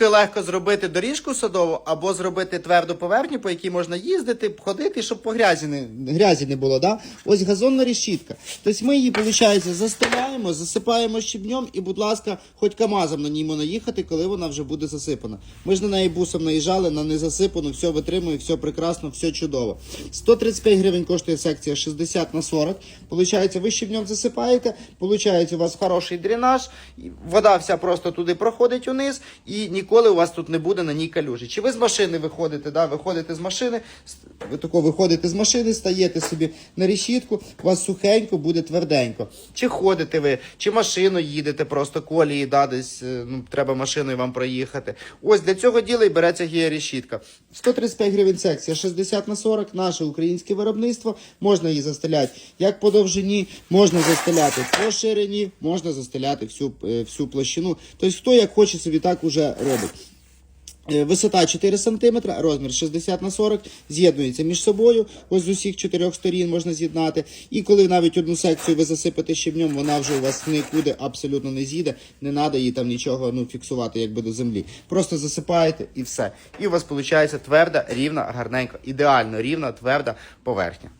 Легко зробити доріжку садову або зробити тверду поверхню, по якій можна їздити, ходити, щоб по грязі не, грязі не було. Да? Ось газонна решітка. Тобто ми її, виходить, застеляємо, засипаємо щебнем і, будь ласка, хоч КАМАЗом на ній можна їхати, коли вона вже буде засипана. Ми ж на неї бусом наїжджали, на незасипану, все витримує, все прекрасно, все чудово. 135 гривень коштує секція 60 на 40. Получається, ви щебнем засипаєте, получається, у вас хороший дренаж, вода вся просто туди проходить униз, і ніколи у вас тут не буде на ній калюжі. Чи ви з машини виходите, да, виходите з машини, ви тако виходите з машини, стаєте собі на решітку, у вас сухенько, буде тверденько. Чи ходите ви, чи машину їдете просто колії, да, десь е, ну, треба машиною вам проїхати. Ось для цього діла і береться гієрешітка. 135 гривень секція, 60 на 40, наше українське виробництво. Можна її застеляти як по довжині, можна застеляти по ширині, можна застеляти всю, е, всю площину. Тобто, хто як хоче собі так уже робить. Е, Висота 4 см, розмір 60 на 40, з'єднується між собою. Ось з усіх чотирьох сторін можна з'єднати. І коли навіть одну секцію ви засипете щебнем, вона вже у вас нікуди абсолютно не з'їде. Не треба їй там нічого ну, фіксувати, якби до землі. Просто засипаєте і все. І у вас виходить тверда, рівна, гарненька, ідеально рівна, тверда поверхня.